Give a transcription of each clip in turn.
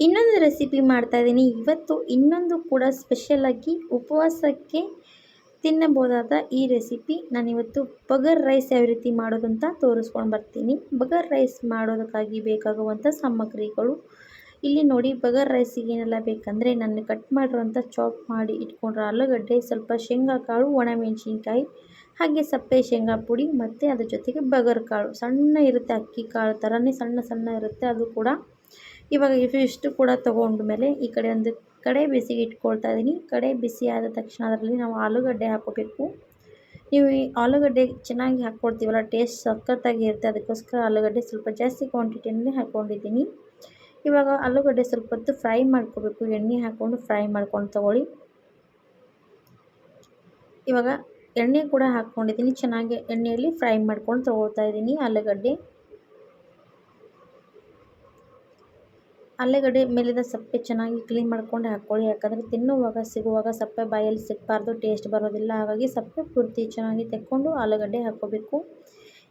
ಇನ್ನೊಂದು ರೆಸಿಪಿ ಮಾಡ್ತಾ ಇದ್ದೀನಿ. ಇವತ್ತು ಇನ್ನೊಂದು ಕೂಡ ಸ್ಪೆಷಲಾಗಿ ಉಪವಾಸಕ್ಕೆ ತಿನ್ನಬಹುದಾದ ಈ ರೆಸಿಪಿ ನಾನಿವತ್ತು ಬಗರ್ ರೈಸ್ ಯಾವ ರೀತಿ ಮಾಡೋದು ಅಂತ ತೋರಿಸ್ಕೊಂಡು ಬರ್ತೀನಿ. ಬಗರ್ ರೈಸ್ ಮಾಡೋದಕ್ಕಾಗಿ ಬೇಕಾಗುವಂಥ ಸಾಮಗ್ರಿಗಳು. ಇಲ್ಲಿ ನೋಡಿ ಬಗರ್ ರೈಸಿಗೆ ಏನೆಲ್ಲ ಬೇಕಂದರೆ ನಾನು ಕಟ್ ಮಾಡಿರೋಂಥ ಚಾಪ್ ಮಾಡಿ ಇಟ್ಕೊಂಡ್ರೆ ಆಲೂಗಡ್ಡೆ, ಸ್ವಲ್ಪ ಶೇಂಗಾ ಕಾಳು ಒಣಮೆಣಸಿನ್ಕಾಯಿ ಹಾಗೆ ಸಪ್ಪೆ ಶೇಂಗಾ ಪುಡಿ ಮತ್ತು ಅದ್ರ ಜೊತೆಗೆ ಬಗರ್ ಕಾಳು. ಸಣ್ಣ ಇರುತ್ತೆ, ಅಕ್ಕಿ ಕಾಳು ಥರನೇ ಸಣ್ಣ ಸಣ್ಣ ಇರುತ್ತೆ, ಅದು ಕೂಡ ಇವಾಗ ಇಷ್ಟು ಕೂಡ ತೊಗೊಂಡ ಮೇಲೆ ಈ ಕಡೆ ಒಂದು ಕಡೆ ಬಿಸಿಗೆ ಇಟ್ಕೊಳ್ತಾ ಇದ್ದೀನಿ ಕಡೆ ಬಿಸಿ ಆದ ತಕ್ಷಣ ಅದರಲ್ಲಿ ನಾವು ಆಲೂಗಡ್ಡೆ ಹಾಕೋಬೇಕು ನೀವು ಈ ಆಲೂಗಡ್ಡೆ ಚೆನ್ನಾಗಿ ಹಾಕ್ಕೊಡ್ತೀವಲ್ಲ, ಟೇಸ್ಟ್ ಸಖತ್ತಾಗಿ ಇರುತ್ತೆ. ಅದಕ್ಕೋಸ್ಕರ ಆಲೂಗಡ್ಡೆ ಸ್ವಲ್ಪ ಜಾಸ್ತಿ ಕ್ವಾಂಟಿಟಿಯಲ್ಲಿ ಹಾಕ್ಕೊಂಡಿದ್ದೀನಿ. ಇವಾಗ ಆಲೂಗಡ್ಡೆ ಸ್ವಲ್ಪ ಹೊತ್ತು ಫ್ರೈ ಮಾಡ್ಕೋಬೇಕು. ಎಣ್ಣೆ ಹಾಕ್ಕೊಂಡು ಫ್ರೈ ಮಾಡ್ಕೊಂಡು ತೊಗೊಳ್ಳಿ. ಇವಾಗ ಎಣ್ಣೆ ಕೂಡ ಹಾಕ್ಕೊಂಡಿದ್ದೀನಿ. ಚೆನ್ನಾಗಿ ಎಣ್ಣೆಯಲ್ಲಿ ಫ್ರೈ ಮಾಡ್ಕೊಂಡು ತೊಗೊಳ್ತಾ ಇದ್ದೀನಿ ಆಲೂಗಡ್ಡೆ. ಆಲೂಗಡ್ಡೆ ಮೇಲಿಂದ ಸಪ್ಪೆ ಚೆನ್ನಾಗಿ ಕ್ಲೀನ್ ಮಾಡ್ಕೊಂಡು ಹಾಕ್ಕೊಳ್ಳಿ ಯಾಕಂದರೆ ತಿನ್ನುವಾಗ, ಸಿಗುವಾಗ ಸಪ್ಪೆ ಬಾಯಲ್ಲಿ ಸಿಗಬಾರ್ದು, ಟೇಸ್ಟ್ ಬರೋದಿಲ್ಲ. ಹಾಗಾಗಿ ಸಪ್ಪೆ ಪೂರ್ತಿ ಚೆನ್ನಾಗಿ ತೆಕ್ಕೊಂಡು ಆಲೂಗಡ್ಡೆ ಹಾಕ್ಕೋಬೇಕು.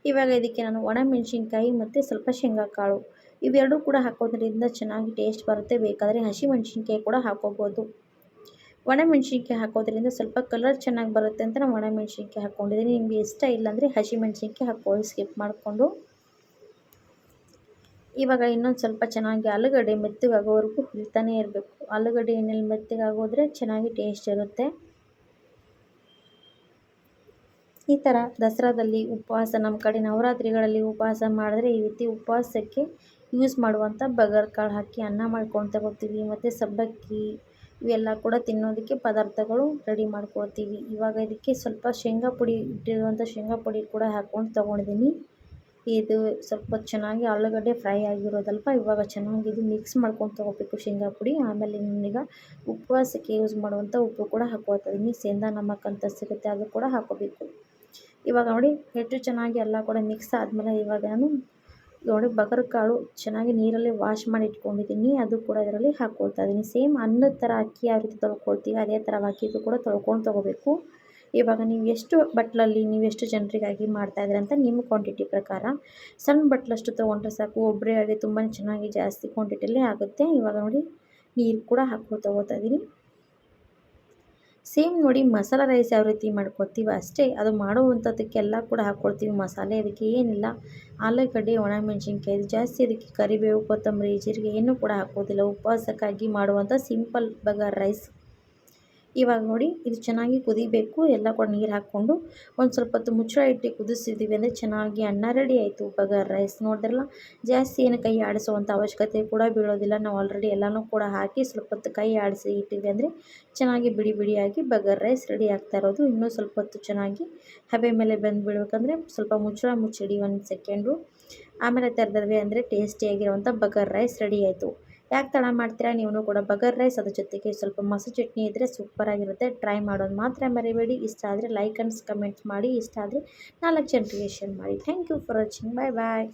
ಇವಾಗ ಇದಕ್ಕೆ ನಾನು ಒಣಮೆಣ್ಸಿನ್ಕಾಯಿ ಮತ್ತು ಸ್ವಲ್ಪ ಶೇಂಗಾ ಕಾಳು ಇವೆರಡೂ ಕೂಡ ಹಾಕೋದ್ರಿಂದ ಚೆನ್ನಾಗಿ ಟೇಸ್ಟ್ ಬರುತ್ತೆ. ಬೇಕಾದರೆ ಹಸಿಮೆಣ್ಸಿನ್ಕಾಯಿ ಕೂಡ ಹಾಕೋಬೋದು. ಒಣಮೆಣ್ಸಿನ್ಕಾಯಿ ಹಾಕೋದ್ರಿಂದ ಸ್ವಲ್ಪ ಕಲರ್ ಚೆನ್ನಾಗಿ ಬರುತ್ತೆ ಅಂತ ನಾನು ಒಣಮೆಣ್ಸಿನ್ಕಾಯಿ ಹಾಕ್ಕೊಂಡಿದ್ದೀನಿ. ನಿಮಗೆ ಇಷ್ಟ ಇಲ್ಲಾಂದರೆ ಹಸಿಮೆಣ್ಸಿನ್ಕಾಯಿ ಹಾಕ್ಕೊಳ್ಳಿ. ಸ್ಕಿಪ್ ಮಾಡಿಕೊಂಡು. ಇವಾಗ ಇನ್ನೊಂದು ಸ್ವಲ್ಪ ಚೆನ್ನಾಗಿ ಆಲೂಗಡ್ಡೆ ಮೆತ್ತಗಾಗೋವರೆಗೂ ಹುರಿತಾನೇ ಇರಬೇಕು. ಆಲೂಗಡ್ಡೆ ಎಣ್ಣೆಲಿ ಮೆತ್ತಗಾಗೋದ್ರೆ ಚೆನ್ನಾಗಿ ಟೇಸ್ಟ್ ಇರುತ್ತೆ. ಈ ಥರ ದಸರಾದಲ್ಲಿ ಉಪವಾಸ ನಮ್ಮ ಕಡೆ ನವರಾತ್ರಿಗಳಲ್ಲಿ ಉಪವಾಸ ಮಾಡಿದ್ರೆ ಈ ರೀತಿ ಉಪವಾಸಕ್ಕೆ ಯೂಸ್ ಮಾಡುವಂಥ ಬಗರ್ ಕಾಳು ಹಾಕಿ ಅನ್ನ ಮಾಡ್ಕೊಂಡು ತಗೋತೀವಿ. ಮತ್ತು ಸಬ್ಬಕ್ಕಿ ಇವೆಲ್ಲ ಕೂಡ ತಿನ್ನೋದಕ್ಕೆ ಪದಾರ್ಥಗಳು ರೆಡಿ ಮಾಡ್ಕೊಳ್ತೀವಿ. ಇವಾಗ ಇದಕ್ಕೆ ಸ್ವಲ್ಪ ಶೇಂಗಾ ಪುಡಿ ಇಟ್ಟಿರುವಂಥ ಶೇಂಗಾ ಪುಡಿ ಕೂಡ ಹಾಕ್ಕೊಂಡು ತೊಗೊಂಡಿದ್ದೀನಿ ಇದು ಸ್ವಲ್ಪ ಚೆನ್ನಾಗಿ ಆಲೂಗಡ್ಡೆ ಫ್ರೈ ಆಗಿರೋದಲ್ಪ, ಇವಾಗ ಚೆನ್ನಾಗಿ ಇದು ಮಿಕ್ಸ್ ಮಾಡ್ಕೊಂಡು ತೊಗೋಬೇಕು ಶೇಂಗಾ ಪುಡಿ. ಆಮೇಲೆ ಈಗ ಉಪವಾಸಕ್ಕೆ ಯೂಸ್ ಮಾಡುವಂಥ ಉಪ್ಪು ಕೂಡ ಹಾಕೋತೀನಿ ಸೇಂದಾ ನಮಕ್ ಅಂತ ಸಿಗುತ್ತೆ ಅದು ಕೂಡ ಹಾಕೋಬೇಕು ಇವಾಗ ನೋಡಿ, ಹೆಚ್ಚು ಚೆನ್ನಾಗಿ ಎಲ್ಲ ಕೂಡ ಮಿಕ್ಸ್ ಆದಮೇಲೆ ಇವಾಗ ನಾನು ನೋಡಿ ಬಗರ್ ಕಾಳು ಚೆನ್ನಾಗಿ ನೀರಲ್ಲಿ ವಾಶ್ ಮಾಡಿ ಇಟ್ಕೊಂಡಿದ್ದೀನಿ. ಅದು ಕೂಡ ಇದರಲ್ಲಿ ಹಾಕ್ಕೊಳ್ತಾ ಇದ್ದೀನಿ ಸೇಮ್ ಅನ್ನದ ಥರ ಅಕ್ಕಿ ಯಾವ ರೀತಿ ತೊಳ್ಕೊಳ್ತೀವಿ, ಅದೇ ಥರ ಅಕ್ಕಿದು ಕೂಡ ತೊಳ್ಕೊಂಡು ತೊಗೋಬೇಕು. ಇವಾಗ ನೀವು ಎಷ್ಟು ಬಟ್ಲಲ್ಲಿ, ನೀವು ಎಷ್ಟು ಜನರಿಗಾಗಿ ಮಾಡ್ತಾಯಿದ್ದೀರ ಅಂತ ನಿಮ್ಮ ಕ್ವಾಂಟಿಟಿ ಪ್ರಕಾರ. ಸಣ್ಣ ಬಟ್ಲಷ್ಟು ತೊಗೊಂಡ್ರೆ ಸಾಕು ಒಬ್ಬರೇ ಆಗಿ ತುಂಬಾ ಚೆನ್ನಾಗಿ ಜಾಸ್ತಿ ಕ್ವಾಂಟಿಟಿಯಲ್ಲಿ ಆಗುತ್ತೆ. ಇವಾಗ ನೋಡಿ, ನೀರು ಕೂಡ ಹಾಕ್ಕೊಂಡು ತೊಗೋತಾ ಇದ್ದೀನಿ. ಸೇಮ್ ನೋಡಿ, ಮಸಾಲೆ ರೈಸ್ ಯಾವ ರೀತಿ ಮಾಡ್ಕೊತೀವಿ ಅಷ್ಟೇ. ಅದು ಮಾಡುವಂಥದ್ದಕ್ಕೆಲ್ಲ ಕೂಡ ಹಾಕ್ಕೊಳ್ತೀವಿ ಮಸಾಲೆ. ಅದಕ್ಕೆ ಏನಿಲ್ಲ, ಆಲೂಗಡ್ಡೆ ಒಣಮೆಣಸಿನ್ಕಾಯಿ ಇದು ಜಾಸ್ತಿ ಅದಕ್ಕೆ ಕರಿಬೇವು, ಕೊತ್ತಂಬರಿ, ಜೀರಿಗೆ ಏನೂ ಕೂಡ ಹಾಕೋದಿಲ್ಲ ಉಪವಾಸಕ್ಕಾಗಿ ಮಾಡುವಂಥ ಸಿಂಪಲ್ ಬಗಾರ್ ರೈಸ್ ಇವಾಗ ನೋಡಿ ಇದು ಚೆನ್ನಾಗಿ ಕುದಿಬೇಕು. ಎಲ್ಲ ಕೂಡ ನೀರು ಹಾಕ್ಕೊಂಡು ಒಂದು ಸ್ವಲ್ಪ ಹೊತ್ತು ಮುಚ್ಚಳ ಇಟ್ಟು ಕುದಿಸಿದ್ದೀವಿ ಅಂದರೆ ಚೆನ್ನಾಗಿ ಅನ್ನ ರೆಡಿ ಆಯಿತು. ಬಗರ್ ರೈಸ್ ನೋಡಿದ್ರಲ್ಲ, ಜಾಸ್ತಿ ಏನು ಕೈ ಆಡಿಸುವಂಥ ಅವಶ್ಯಕತೆ ಕೂಡ ಬೀಳೋದಿಲ್ಲ. ನಾವು ಆಲ್ರೆಡಿ ಎಲ್ಲನೂ ಕೂಡ ಹಾಕಿ ಸ್ವಲ್ಪ ಹೊತ್ತು ಕೈ ಆಡಿಸಿ ಇಟ್ಟಿದ್ವಿ ಅಂದರೆ ಚೆನ್ನಾಗಿ ಬಿಡಿ ಬಿಡಿಯಾಗಿ ಬಗರ್ ರೈಸ್ ರೆಡಿ ಆಗ್ತಾ ಇರೋದು. ಇನ್ನೂ ಸ್ವಲ್ಪ ಹೊತ್ತು ಚೆನ್ನಾಗಿ ಹಬೆ ಮೇಲೆ ಬಂದು ಬಿಡಬೇಕಂದ್ರೆ ಸ್ವಲ್ಪ ಮುಚ್ಚಳ ಮುಚ್ಚಿಡಿ ಒಂದು ಸೆಕೆಂಡು ಆಮೇಲೆ ತೆರೆದಲ್ವೇ ಅಂದರೆ ಟೇಸ್ಟಿಯಾಗಿರುವಂಥ ಬಗರ್ ರೈಸ್ ರೆಡಿ ಆಯಿತು. ಯಾಕೆ ತಡ ಮಾಡ್ತೀರಾ? ನೀವು ಕೂಡ ಬಗರ್ ರೈಸ್ ಅದ್ರ ಜೊತೆಗೆ ಸ್ವಲ್ಪ ಮೊಸರು ಚಟ್ನಿ ಇದ್ದರೆ ಸೂಪರಾಗಿರುತ್ತೆ ಟ್ರೈ ಮಾಡೋದು ಮಾತ್ರ ಮರಿಬೇಡಿ. ಇಷ್ಟ ಆದರೆ ಲೈಕ್ ಅಂಡ್ಸ್ ಕಮೆಂಟ್ಸ್ ಮಾಡಿ. ಇಷ್ಟ ಆದರೆ ನಾಲ್ಕು ಜನರಿಗೆ ಶೇರ್ ಮಾಡಿ. Thank you for watching bye bye